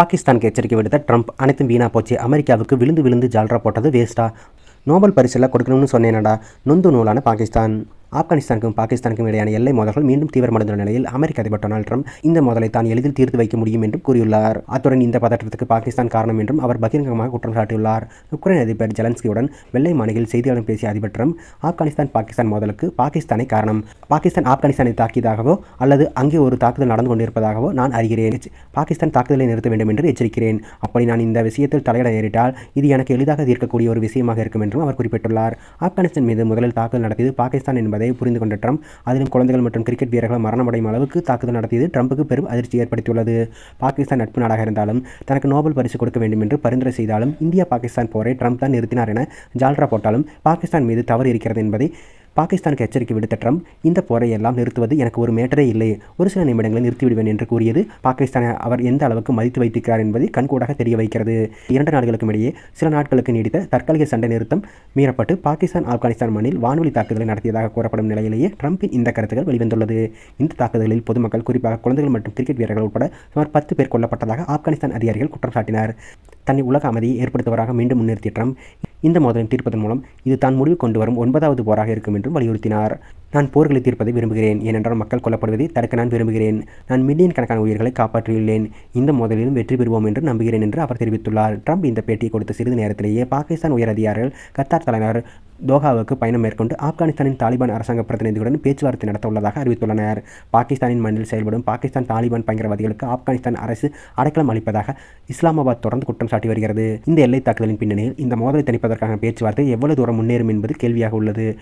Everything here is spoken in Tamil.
பாகிஸ்தானுக்கு எச்சரிக்கை விடுத்த ட்ரம்ப் அனைத்தும் வீணா போச்சு. அமெரிக்காவுக்கு விழுந்து விழுந்து ஜால்ரா போட்டது வேஸ்ட்டாக நோபல் பரிசில் கொடுக்கணும்னு சொன்னேனடா. நொந்து நூலான பாகிஸ்தான். ஆப்கானிஸ்தானுக்கும் பாகிஸ்தானுக்கும் இடையான எல்லை மோதல்கள் மீண்டும் தீவிரமடைந்துள்ள நிலையில் அமெரிக்க அதிபர் டொனால்ட் ட்ரம்ப் இந்த மோதலை தான் எளிதில் தீர்த்து வைக்க முடியும் என்றும் கூறியுள்ளார். அத்துடன் இந்த பதற்றத்துக்கு பாகிஸ்தான் காரணம் என்றும் அவர் பகிரங்கமாக குற்றம் சாட்டியுள்ளார். உக்ரைன் அதிபர் ஜெலன்ஸ்கியுடன் வெள்ளை மாளிகையில் செய்தியாளர் பேசிய அதிபர் ட்ரம்ப் ஆப்கானிஸ்தான் பாகிஸ்தான் மோதலுக்கு பாகிஸ்தானே காரணம். பாகிஸ்தான் ஆப்கானிஸ்தானை தாக்கியதாகவோ அல்லது அங்கே ஒரு தாக்குதல் நடந்து கொண்டிருப்பதாகவோ நான் அறிகிறேன். பாகிஸ்தான் தாக்குதலை நிறுத்த வேண்டும் என்று எச்சரிக்கிறேன். அப்படி நான் இந்த விஷயத்தில் தலையிட நேரிட்டால் இது எனக்கு எளிதாக தீர்க்கக்கூடிய ஒரு விஷயமாக இருக்கும் என்றும் அவர் குறிப்பிட்டுள்ளார். ஆப்கானிஸ்தான் மீது முதலில் தாக்குதல் நடத்தியது பாகிஸ்தான் என்பதை புரிந்து கொண்ட ட்ரம்ப் அதிலும் குழந்தைகள் மற்றும் கிரிக்கெட் வீரர்கள் மரணமடையும் அளவுக்கு தாக்குதல் நடத்தியது ட்ரம்புக்கு பெரும் அதிர்ச்சி ஏற்படுத்தியுள்ளது. பாகிஸ்தான் நட்பு நாடாக இருந்தாலும் தனக்கு நோபல் பரிசு கொடுக்க வேண்டும் என்று பரிந்துரை செய்தாலும் இந்தியா பாகிஸ்தான் போரை ட்ரம்ப் தான் நிறுத்தினார் என ஜால்ரா போட்டாலும் பாகிஸ்தான் மீது தவறு இருக்கிறது என்பதை பாகிஸ்தானுக்கு எச்சரிக்கை விடுத்த ட்ரம்ப் இந்த போரை எல்லாம் நிறுத்துவது எனக்கு ஒரு மேட்டரே இல்லை ஒரு சில நிமிடங்களில் நிறுத்திவிடுவேன் என்று கூறியது பாகிஸ்தானை அவர் எந்த அளவுக்கு மதித்து வைத்திருக்கிறார் என்பதை கண்கூடாக தெரிய வைக்கிறது. இரண்டு நாடுகளுக்கும் இடையே சில நாட்களுக்கு நீடித்த தற்காலிக சண்டை நிறுத்தம் மீறப்பட்டு பாகிஸ்தான் ஆப்கானிஸ்தான் மண்ணில் வானொலி தாக்குதலை நடத்தியதாக கூறப்படும் நிலையிலேயே ட்ரம்பின் இந்த கருத்துக்கள் வெளிவந்துள்ளது. இந்த தாக்குதலில் பொதுமக்கள் குறிப்பாக குழந்தைகள் மற்றும் கிரிக்கெட் வீரர்கள் உட்பட சுமார் பத்து பேர் கொல்லப்பட்டதாக ஆப்கானிஸ்தான் அதிகாரிகள் குற்றம் சாட்டினர். தன்னை உலக அமைதியை ஏற்படுத்துவதாக மீண்டும் முன்னிறுத்திய ட்ரம்ப் இந்த மோதலை தீர்ப்பதன் மூலம் இது தான் முடிவு கொண்டு வரும் ஒன்பதாவது போராக இருக்கும் என்றும் வலியுறுத்தினார். நான் போர்களை தீர்ப்பதை விரும்புகிறேன் ஏனென்றால் மக்கள் கொல்லப்படுவதை தடுக்க நான் விரும்புகிறேன். நான் மில்லியன் கணக்கான உயிர்களை காப்பாற்றியுள்ளேன். இந்த மோதலிலும் வெற்றி பெறுவோம் என்று நம்புகிறேன் என்று அவர் தெரிவித்துள்ளார். ட்ரம்ப் இந்த பேட்டியை கொடுத்த சிறிது நேரத்திலேயே பாகிஸ்தான் உயர் அதிகாரிகள் கத்தார் தலைநகர் தோஹாவுக்கு பயணம் மேற்கொண்டு ஆப்கானிஸ்தானின் தாலிபான் அரசாங்க பிரதிநிதிகளுடன் பேச்சுவார்த்தை நடத்த உள்ளதாக அறிவித்துள்ளனர். பாகிஸ்தானின் மண்ணில் செயல்படும் பாகிஸ்தான் தாலிபான் பயங்கரவாதிகளுக்கு ஆப்கானிஸ்தான் அரசு அடைக்கலம் அளிப்பதாக இஸ்லாமாபாத் தொடர்ந்து குற்றம் சாட்டி வருகிறது. இந்த எல்லை தாக்குதலின் பின்னணியில் இந்த மோதலை தணிப்பதற்கான பேச்சுவார்த்தை எவ்வளவு தூரம் முன்னேறும் என்பது கேள்வியாக உள்ளது.